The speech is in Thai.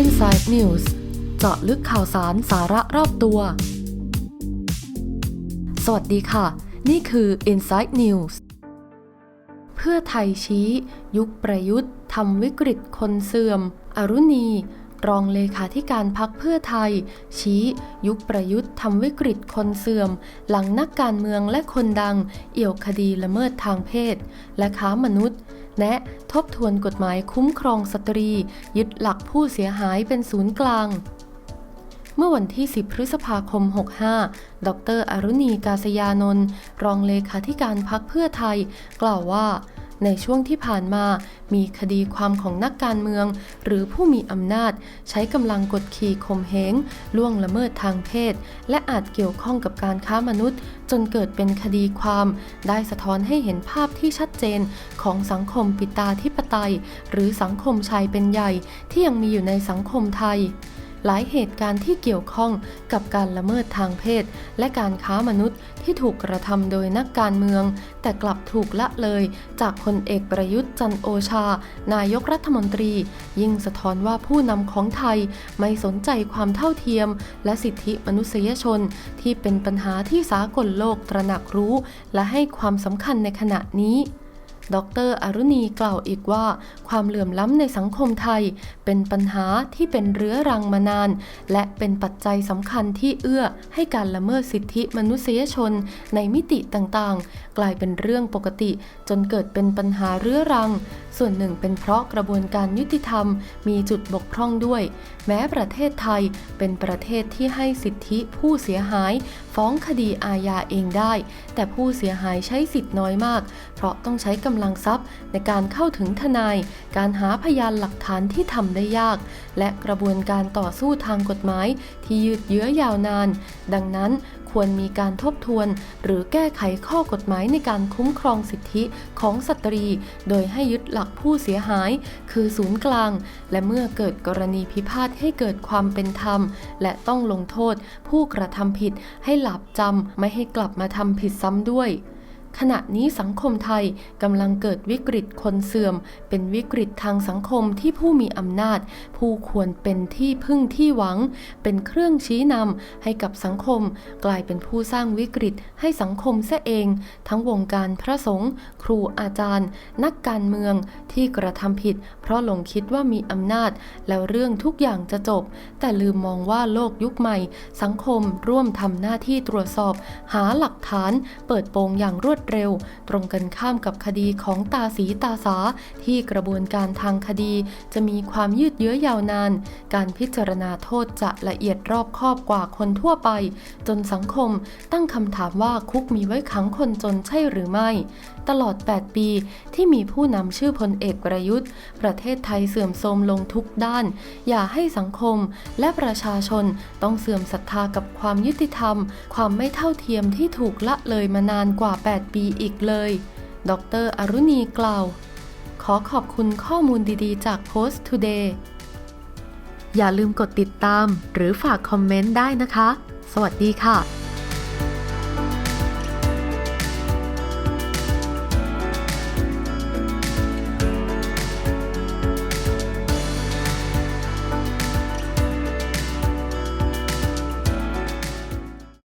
Inside News เจาะลึกข่าวสารสาระรอบตัว สวัสดีค่ะ นี่คือ Inside News เพื่อไทยชี้ ยุคประยุทธ์ทำวิกฤตคนเสื่อม อรุณี รองเลขาธิการพักเพื่อไทย ชี้ ยุคประยุทธ์ทำวิกฤตคนเสื่อม หลังนักการเมืองและคนดัง เอี่ยวคดีละเมิดทางเพศ และค้ามนุษย์ แนะทบทวนกฎหมายคุ้มครองสตรี ยึดหลักผู้เสียหายเป็นศูนย์กลาง เมื่อวันที่ 10 พฤษภาคม 65 ดรอรุณีกาศยานนท์รองเลขาธิการพักเพื่อไทย กล่าวว่า ในช่วงที่ผ่านมา มีคดีความของนักการเมือง หรือผู้มีอำนาจ ใช้กำลังกดขี่ข่มเหงล่วงละเมิดทางเพศ และอาจเกี่ยวข้องกับการค้ามนุษย์ จนเกิดเป็นคดีความ ได้สะท้อนให้เห็นภาพที่ชัดเจนของสังคมปิตาธิปไตย หรือสังคมชายเป็นใหญ่ที่ยังมีอยู่ในสังคมไทย หลายเหตุการณ์ที่เกี่ยวข้องกับการละเมิดทางเพศ และการค้ามนุษย์ที่ถูกกระทำโดยนักการเมือง แต่กลับถูกละเลยจากพลเอกประยุทธ์จันโอชา นายกรัฐมนตรี ยิ่งสะท้อนว่าผู้นำของไทยไม่สนใจความเท่าเทียม และสิทธิมนุษยชน ที่เป็นปัญหาที่สากลโลกตระหนักรู้ และให้ความสำคัญในขณะนี้ ดรอรุณีกล่าวอีกว่า ความเหลื่อมล้ำในสังคมไทย เป็นปัญหาที่เป็นเรื้อรังมานาน และเป็นปัจจัยสำคัญที่เอื้อให้การละเมิดสิทธิมนุษยชนในมิติต่างๆ กลายเป็นเรื่องปกติ จนเกิดเป็นปัญหาเรื้อรัง ส่วนหนึ่งเป็นเพราะกระบวนการยุติธรรม มีจุดบกพร่องด้วย แม้ประเทศไทยเป็นประเทศที่ให้สิทธิผู้เสียหาย ฟ้องคดีอาญาเองได้ แต่ผู้เสียหายใช้สิทธิ์น้อยมาก เพราะต้องใช้กำำลังทรัพย์ ในการเข้าถึงทนาย การหาพยานหลักฐานที่ทำได้ยาก และกระบวนการต่อสู้ทางกฎหมาย ที่ยืดเยื้อยาวนาน ดังนั้นควรมีการทบทวน หรือแก้ไขข้อกฎหมายในการคุ้มครองสิทธิของสตรี โดยให้ยึดหลักผู้เสียหาย คือศูนย์กลาง และเมื่อเกิดกรณีพิพาทให้เกิดความเป็นธรรม และต้องลงโทษ ผู้กระทำผิดให้หลับจำไม่ให้กลับมาทำผิดซ้ำด้วย ขณะนี้สังคมไทยกำลังเกิดวิกฤตคนเสื่อม เป็นวิกฤตทางสังคมที่ผู้มีอำนาจ ผู้ควรเป็นที่พึ่งที่หวัง เป็นเครื่องชี้นำให้กับสังคม กลายเป็นผู้สร้างวิกฤตให้สังคมเสเอง ทั้งวงการพระสงฆ์ครูอาจารย์ นักการเมืองที่กระทำผิด เพราะหลงคิดว่ามีอำนาจ แล้วเรื่องทุกอย่างจะจบ แต่ลืมมองว่าโลกยุคใหม่ สังคมร่วมทำหน้าที่ตรวจสอบ หาหลักฐาน เปิดโปงอย่างรวดเร็ว ตรงกันข้ามกับคดีของตาสีตาสา ที่กระบวนการทางคดี จะมีความยืดเยื้อยาวนาน การพิจารณาโทษจะละเอียดรอบคอบกว่าคนทั่วไป จนสังคมตั้งคำถามว่าคุกมีไว้ขังคนจนใช่หรือไม่ ตลอด 8 ปีที่มีผู้นำชื่อพลเอกประยุทธ์ ประเทศไทยเสื่อมโทรมลงทุกด้าน อย่าให้สังคมและประชาชนต้องเสื่อมศรัทธากับความยุติธรรม ความไม่เท่าเทียมที่ถูกละเลยมานานกว่า 8ปีอีกเลย ดรอรุณีกล่าว ขอขอบคุณข้อมูลดีๆ จาก Post Today อย่าลืมกดติดตามหรือฝากคอมเมนต์ได้นะคะ สวัสดีค่ะ